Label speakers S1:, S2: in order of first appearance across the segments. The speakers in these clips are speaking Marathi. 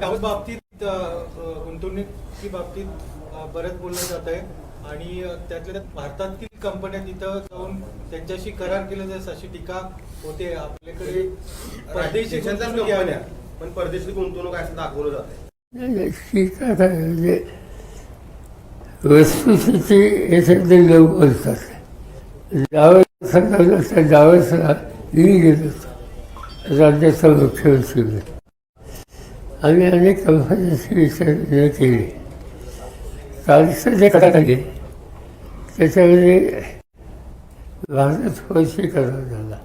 S1: डाऊस बाबतीत गुंतवणुकी बाबतीत बरंच बोललं जात आहे. आणि त्यातल्या त्यात भारतातील कंपन्या तिथं जाऊन त्यांच्याशी करार केले जायचं अशी टीका होते. आपल्याकडे परदेशी
S2: कंपन्या. पण परदेशी गुंतवणूक असं दाखवलं जाते
S3: आहे. वस्तुस्थिती याच्यातले लोक बोलतात. ज्यावेळेस सरकारनं त्या ज्यावेळेसला मी गेलो. राज्याचा मुख्यमंत्री आम्ही अनेक कंपन्यांची विचारणा केली कालचं जे करार आहे त्याच्यामध्ये भारत फौजची करार झाला.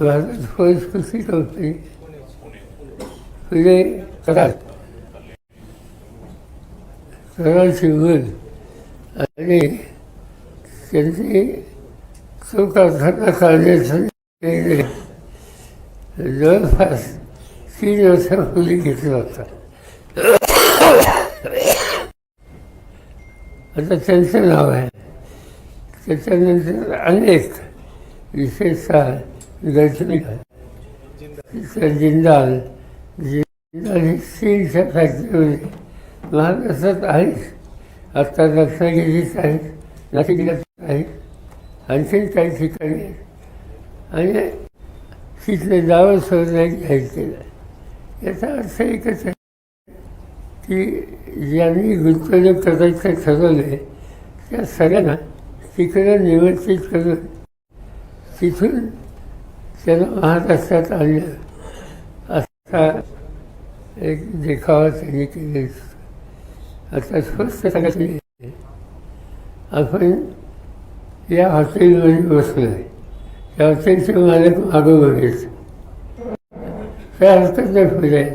S3: भारत फौज कृषी कंपनी पुढे करार करार शिवून आणि त्यांनी तो कारखाना काढण्याचं निर्णय जवळपास तीन वर्षापूर्वी घेतला होता. आता त्यांचं नाव आहे. त्याच्यानंतर अनेक विशेषतः गडचिरोली तिथं जिंदाल जिंदाल ही स्टीलच्या फॅक्टरीमध्ये महाराष्ट्रात आहेच आत्ता रत्नागिरीत आहेत नाशिकला आहेत. आणखीन काही ठिकाणी आहेत. आणि तिथले दावं सोडण्याची जाहीर केलं याचा अर्थ एकच आहे की ज्यांनी गुंतवणूक करायचं ठरवलं त्या सगळ्यांना तिकडं निमंत्रित करून तिथून त्यांना महाराष्ट्रात आणलं असा एक देखावा त्यांनी केले आता स्वस्त सांगितले आपण या हॉटेलमध्ये बसलो आहे त्या हॉटेलचे मालक मागं बघायचं काय हरकत नाही फिरायला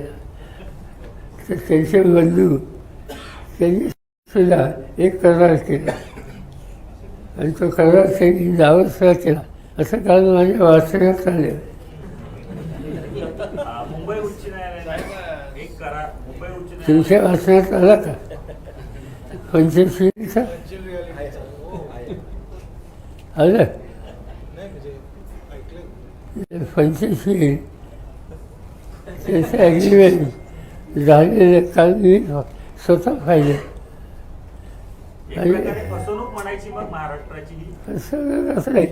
S3: तर त्यांचे बंधू त्यांनी सुद्धा एक करार केला. आणि तो करार त्यांनी दावा सुद्धा केला. असं काल माझ्या वाचण्यात आलं. तुमच्या वाचण्यात आला का? पंचवीसचा
S1: Virtual reality चा. आहे.
S3: आलं
S1: नाही
S3: ॲग्रीमेंट झालेलं काल मी स्वतः पाहिलं.
S4: फसवणूक
S3: असं नाही.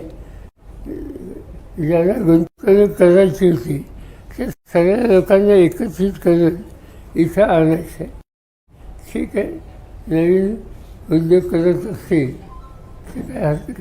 S3: ज्याला गुंतवणूक करायची होती त्या सगळ्या लोकांना एकत्रित करून इथं आणायचं. ठीक आहे. नवीन उद्योग करत असतील ते काय हरकत